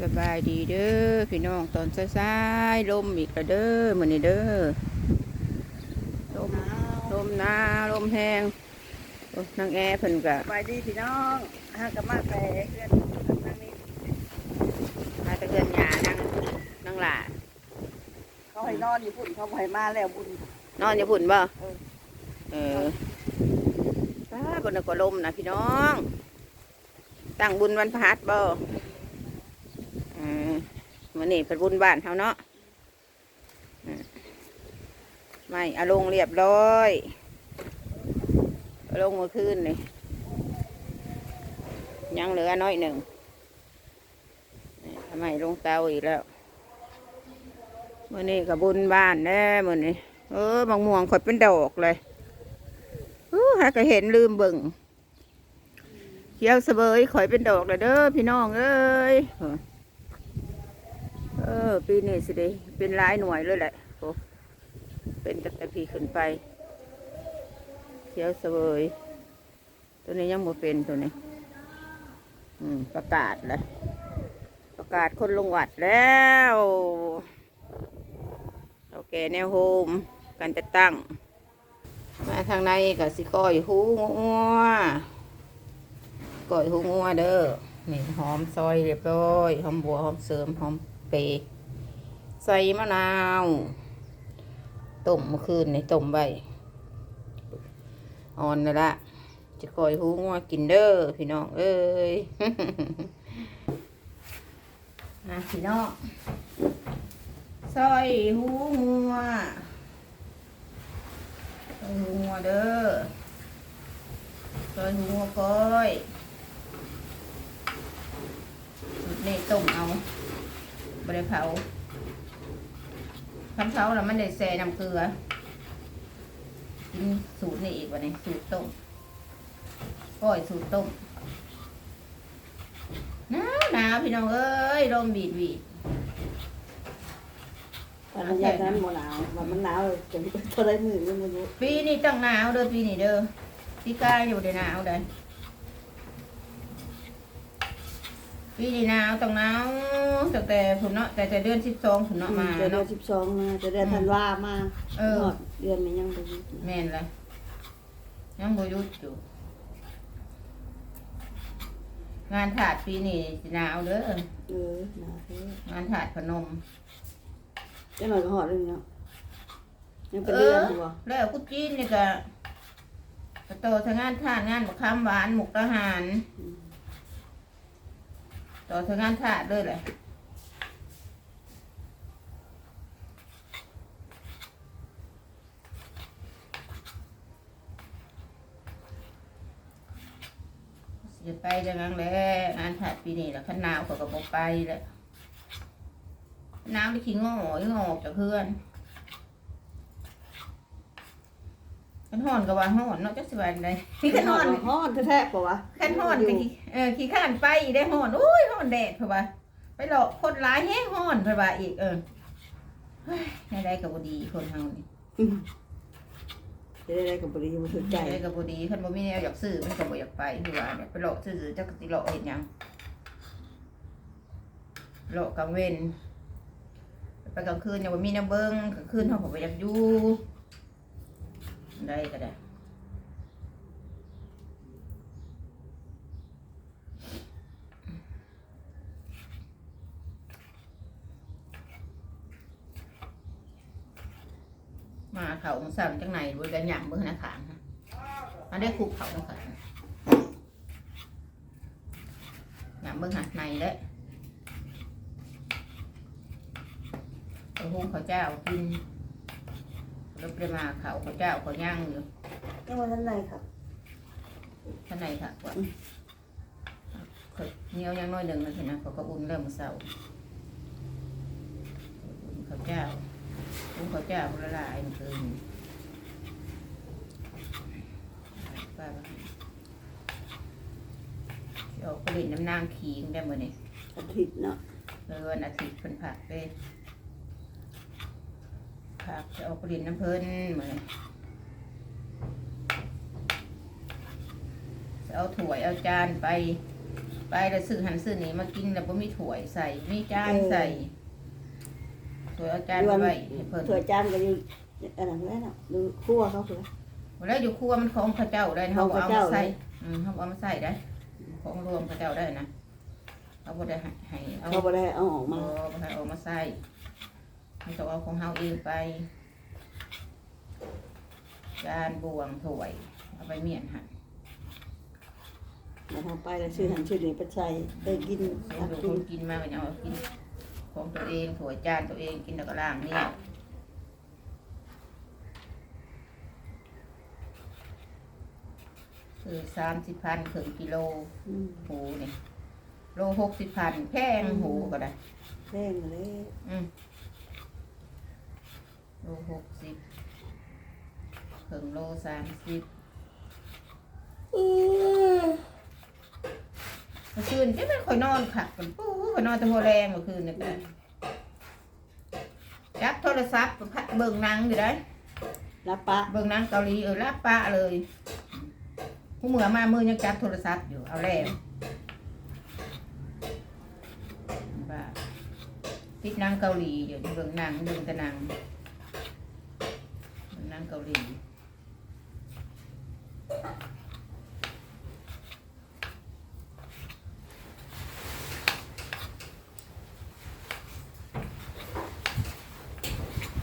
สบายดีเด้อพี่น้องตอนสายๆลมอีกแล้วเด้อมื้อนี้เด้อลมลมหนาวลมแห้งโอ้นางแอเพิ่นก็สบายดีพี่น้องหากบมาแต่เพื่อนนั่งนี่มาแตะเกินหยานั่งนั่งหล่าเขาให้นอนอยู่พุ่นเขาบ่ให้มาแล้วบุญนอนอยู่พุ่นบ่เออเออป้าบนนก็ลมนะพี่น้อง ตั้งบุญวันพฤหัสบ่เออ มื้อนี้เป็นบุญบ้านเฮาเนาะไม่เอาลงเรียบร้อยอลงมื่อคืนนี่ยังเหลือน้อยหนึ่งทำไมลงเตาอีกแล้วมื่อนี้กับบุญบ้านแน่มื่อนี้เออบางม่วงขดเป็นดอกเลยอู้หาก็เห็นลืมเบิ่งเขียวเสบยข่อยเป็นดอกเลยเด้อพี่น้องเอ้ย ออเออปีนี้สิเด้เป็นหลายหน่วยเลยแหละโอ้เป็นตั้งแต่พี่ขึ้นไปเขียวเสบยตัวนี้ยังบ่เป็นตัวนี้ อืม ประกาศเลยประกาศคนลงวัดแล้วเราแก่แนวโฮมการจะตั้ง มาทางในกับสิก้อยหูงัวก้อยหูงัวเด้อนี่หอมซอยเรียบร้อยหอมบัวหอมเสริมหอม ปย์ใส่มะนาวต้มเมื่อคืนนี่ต้มใบอ่อนเลยละจะก่อยหูงัวกินเด้อพี่น้องเอ้ยนะพี่น้องซอยหูงัวหูงัวเด้อซอยหูงัวก้อยสูตรนี้ต้มเอา บริเผาทำเผาแล้วมันได้แซ่น้ำเกลือกินสูตรนี้อีกวันนี้สูตรต้มก้อยสูตรต้มหนาวหนาวพี่น้องเอ้ยลมบีดบีดแต่มันยากนั้นบ่หนาวว่ามันหนาวเลยจนเท่าไรมือยังไม่รู้ปีนี้ตั้งหนาวเด้อปีนี้เด้อพี่กายอยู่ในหนาวเด้ อปีนี้หนาวต้องหนาวตั้งแต่ผุนเนาะแต่แต่เดือนสิบสองผุนเนาะมาจะเดือเนาะ นสิบสองมาจะเดือนธันวามาเออ หมดเดือนมันยังบ่หยุดแม่นเลยยังบ่หยุดอยู่งานถาดปีนี้สิหนาวเด้อเออหนาวแท้งานถาดพนม จะหน่อยก็หอดเลยเนาะยังเป็นเดือนอยู่บ่แล้วกุจีนนี่ก็กระโตทางงานทานงานบักคำหวานหมุกทหาร ต่อทางงานทาดเลยแหละจะไปจังงั้นแหละงานถาดปีนี้แหละขันหนาวเขาก็บอกไปแหละนาวที่ขี้งอขี้งอออกจากเพื่อน ขันห่อนกับว่าห่อนเนาะจักสิวันใดที่ขันห่อนหอดแท้ๆป่ะวะขันห่อนกับขี้เออขี้ข้านไปได้ห่อนอุ้ยห่อนแดดเพราะว่าไปหลอกคนร้ายแห้งห่อนเพราะว่าอีกเออเฮ้ยในใดกับบดีคนเฮานี่จะได้ได้กับบริษัทสนใจในใดกับบดีขันบ่มีแนวอยากซื้อมันก็บ่อยากไปคือว่าเนี่ยไปหลอกซื้อๆจักสิหลอกเห็นหยังหลอกกลางเว้นไปกลางคืนยังบ่มีแนวเบิ่งกลางคืนเฮาก็บ่อยากอยู่ ได้ก็ได้มาเขาสั่งจังไหนบริการหยำเบื้องหน้าขางค่ะมันได้คุกเขาค่ะหยำเบื้องหัดในเลยกระหุงข้าเจ้ากิน แล้วไปมาเขาข้าวเจ้าเขาย่างอยู่ยังวันนั้นไหนครับข้างในค่ะว่าเขาเหนียวยังน้อยหนึ่งนะเห็นนะเขาก็อุ่นเริ่มอเศร้าอุ่นข้าวเจ้าอุ่นข้าวเจ้าละลายมันเกินป้าว่าสิออกผลิตน้ำนางขีงได้หมดนี่อาทิตย์เนาะเลยวันอาทิตย์เพิ่นผักไป ผักจะออกผลิตน้ำเพิ่นเหมือนจะเอาถ้วยเอาจานไป ไปแล้วซื้อหันซื้อนี่มากินแล้วบ่มีถ้วยใส่มีจานใส่ถ้วยเอาจานไปไว้ให้เพิ่นถั่วจานก็อยู่อันนั้นแหล้วเนาะดูครัวเขาคือ แล้วอยู่ครัวมันของพระเจ้าได้นะขอเขางก็พระเอาเจ้า มาใส่อืมเขาเอามาใส่ได้ ของรวมพระเจ้าได้นะเขาบ่ได้ให้ให้เอาเขาบ่ได้เอาออกมามาบ่ให้เอามาใส่ ให้เขาเอาของเฮาเองไป จานบวงถ้วย เอาไปเมียนหั่นแล้วทำไปแล้วชื่อหันชื่อนี้ไปใส่ไปกินส่ตักวนกิคนนกินมาก็จะเอากินของตัวเองถ้วยจานตัวเองกินแล้วก็ล้างเนี่ยคือสามสิบพันครึ่งกิโลอืมหูนี่โลหกสิบพันแพงหูก็ได้แห้งเลยอืม โลหกสิบครึ่งโลสามสิบเมื่อคืนจะไม่ค่อยนอนค่ะกันปู้ค่อยนอนแต่หัวแรงเมื่อคืนนี่ก็จับโทรศัพท์เบิ่งหนังอยู่ได้รับปะเบิ่งหนังเกาหลีเออลาบปะเลยผู้เหมือมามือยังจับโทรศัพท์อยู่เอาแล้วบ้าติดหนังเกาหลีอยู่เบิ่งหนังเบิ่งแต่หนังเบิ่งหนังเกาหลี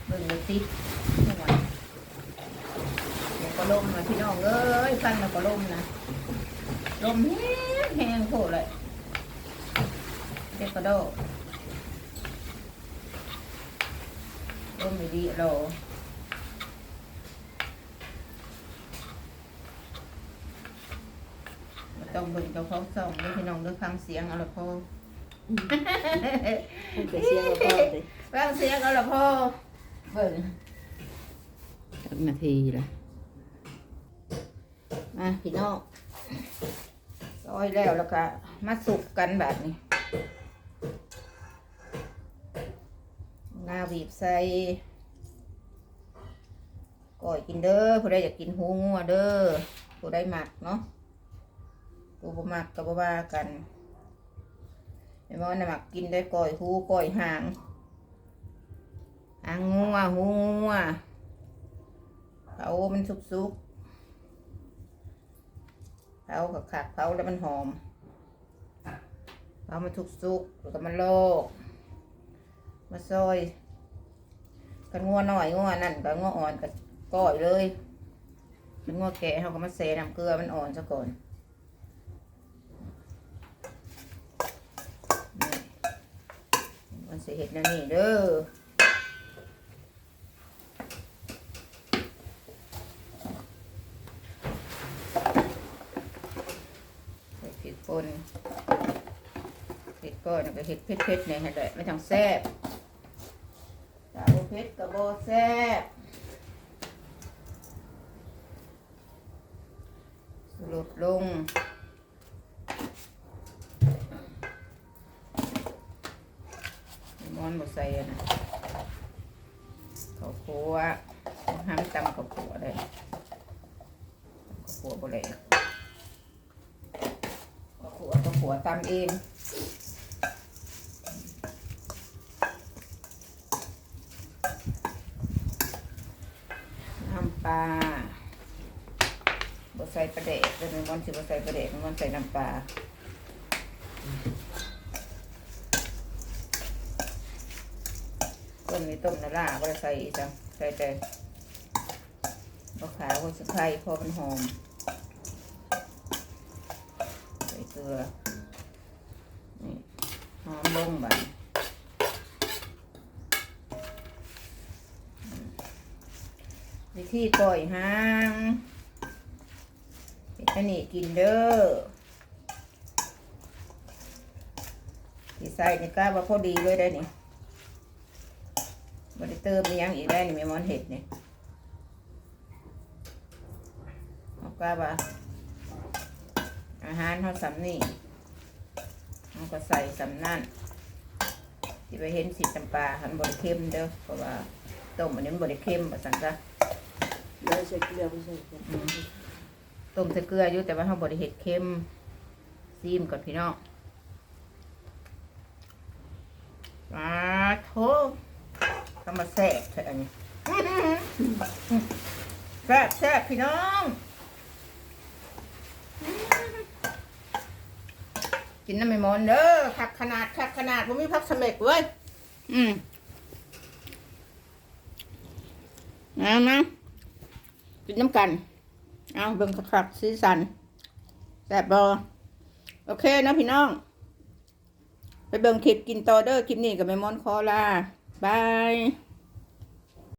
เบิ่งแล้วติดไม่ไหวเดี๋ยวก็ล่มนะพี่น้องเอ้ยฟังแล้วก็ล่มนะล่มแห้งแห้งโคตรเลยเด็กกระโดดล่มไม่ดีเรา ต้องเบิ่งเจ้าของส่องเด้อพี่น้องเด้อฟังเสียงเอาละพอให้แต่เสียงก็พอสิฟังเสียงเอาละพอเบิ่งสักนาทีละมาพี่น้องซอยแล้วแล้วก็มาสุกกันแบบนี้งาบีบใส่ก่อยกินเด้อผู้ใดอยากกินหูงัวเด้อผู้ใดหมักเนาะ ผู้บ่มักก็บ่ว่ากันไอ้หมอนน่ะมักกินได้ก่อยหูก่อยหางหางงัวหูงัวเผามันสุกๆเผากับขักเผาแล้วมันหอมเผามันสุกๆแล้วก็มันโลกมาซอยกันงัวหน่อยงัวนั่นก็งัวอ่อนก็ก้อยเลยเป็นงัวแก่เขาก็มาเซน้ำเกลือมันอ่อนซะก่อน มันสิเห็ดนวนี่เด้อใส่พริกป่นเผ็ดก้อนก็เห็ดเผ็ดๆเนี่ยให้ด้ไม่ต้องแซ่บถ้าบ่เผ็ดก็บ่แซ่บลดลงม อนบ่ใส่อะนะข้าวคั่วห้ามตำข้าวคั่วได้ข้าวคั่วบ่ได้ก็ขัวก็ขัวตำเองน้ำปลาบดใส่ปลาเด็กเป็นวันสิบใส่ปลาเด็กมันใส่น้ำปลา ต้นนี้ต้มนาล่าก็ใส่จังใส่แต่บะขาวก็สะไคร้พอมันหอม ใส่เกลือ นี่หอมลงไปวิธีก่อยหางเฮ็ดอันนี้กินเด้อที่ใส่นี่กล้าว่าพอดีเลยได้นี่ เติมยังอีกได้วนี่แมีมอนเห็ดนี่บอกว่าว่าอาหารเขาสำนี่เขาก็ใส่สำนั่นที่ไปเห็นสีจำปาหันบริเค็มเด้อเพราะว่าต้มอันนี้มันบริเค็มสั่งซะไม่ใช่เกลือไม่ใช่ต้มใส่เกลืออยู่แต่ว่าเขาบริเห็ดเค็มซีมก่อนพี่น้องมาโท ทำมาแซ่บเถอะอันนี้แซ่บแซ่บพี่น้อง กินน้ำไม่มอนเด้อคักขนาดคักขนาดผมมีพักสมักเว้ย อืมเอานะกินน้ำกัน เอาเบิ่งคักๆสีสันแซ่บบอโอเคนะพี่น้อง ไปเบิ่งคลิปกินต่อเด้อคลิปนี้กับแม่มอนคอลา บาย